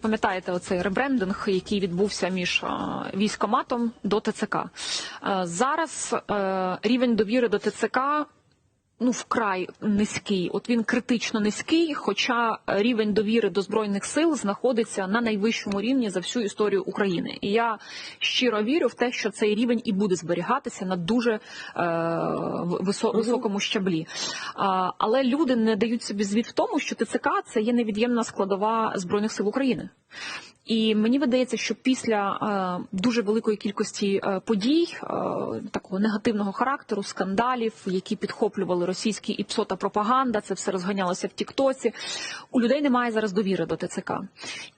Пам'ятаєте оцей ребрендинг, який відбувся між е, військоматом до ТЦК. Е, Зараз е, рівень довіри до ТЦК ну вкрай низький. От він критично низький, хоча рівень довіри до збройних сил знаходиться на найвищому рівні за всю історію України. І я щиро вірю в те, що цей рівень і буде зберігатися на дуже е, висо- високому щаблі. А, але люди не дають собі звіт в тому, що ТЦК це є невід'ємна складова збройних сил України. І мені видається, що після е, дуже великої кількості е, подій е, такого негативного характеру, скандалів, які підхоплювали російські ІПСО та пропаганда, це все розганялося в Тіктоці. У людей немає зараз довіри до ТЦК.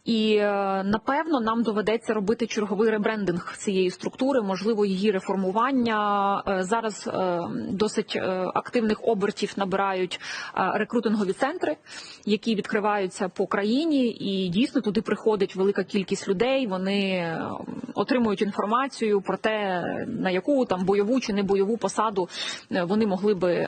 І е, напевно нам доведеться робити черговий ребрендинг цієї структури, можливо, її реформування. Е, Зараз е, досить активних обертів набирають рекрутингові центри, які відкриваються по країні, і дійсно туди приходить велика кількість людей. Вони отримують інформацію про те, на яку там бойову чи не бойову посаду вони могли би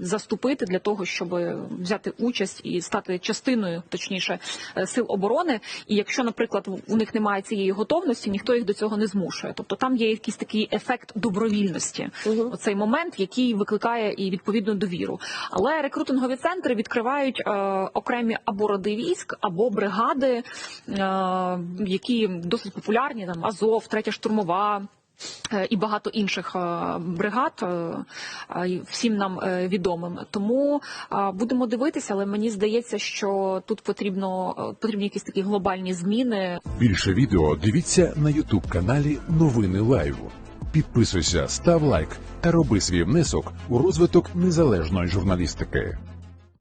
заступити для того, щоб взяти участь і стати частиною, точніше, е, сил оборони. І якщо, наприклад, у них немає цієї готовності, ніхто їх до цього не змушує. Тобто там є якийсь такий ефект добровільності, оцей момент, який викликає і відповідну довіру. Але рекрутингові центри відкривають е, окремі або роди військ, або бригади, е, які досить популярні, там Азов, третя штурмова. Е, І багато інших е, бригад е, всім нам відомим. Тому будемо дивитися, але мені здається, що тут потрібно потрібні якісь такі глобальні зміни. Більше відео дивіться на Ютуб каналі Новини Лайв. Підписуйся, став лайк та роби свій внесок у розвиток незалежної журналістики.